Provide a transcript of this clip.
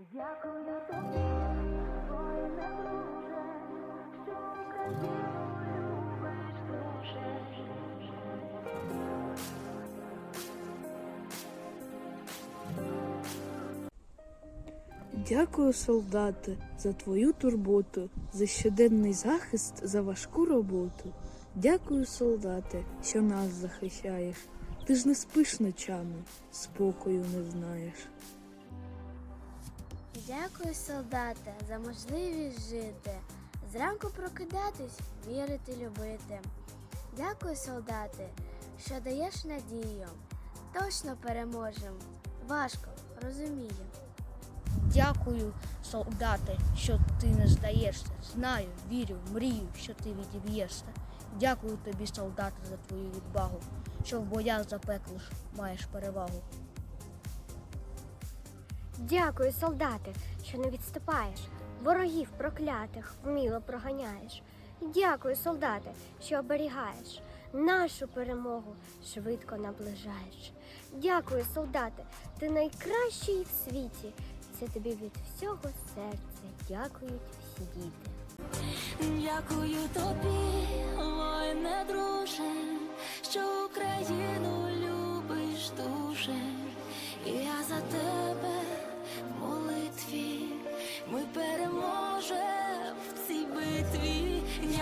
Дякую тобі, воїне друже, що Україну любиш дуже. Дякую, солдати, за твою турботу, за щоденний захист, за важку роботу. Дякую, солдати, що нас захищаєш. Ти ж не спиш ночами, спокою не знаєш. Дякую, солдати, за можливість жити, зранку прокидатись, вірити, любити. Дякую, солдати, що даєш надію. Точно переможем. Важко, розумію. Дякую, солдати, що ти не здаєшся. Знаю, вірю, мрію, що ти відіб'єшся. Дякую тобі, солдати, за твою відвагу, що в боях запеклиш маєш перевагу. Дякую, солдати, що не відступаєш, ворогів проклятих вміло проганяєш. Дякую, солдати, що оберігаєш, нашу перемогу швидко наближаєш. Дякую, солдати, ти найкращий в світі. Це тобі від всього серця дякують всі діти. Дякую тобі, молитві. Ми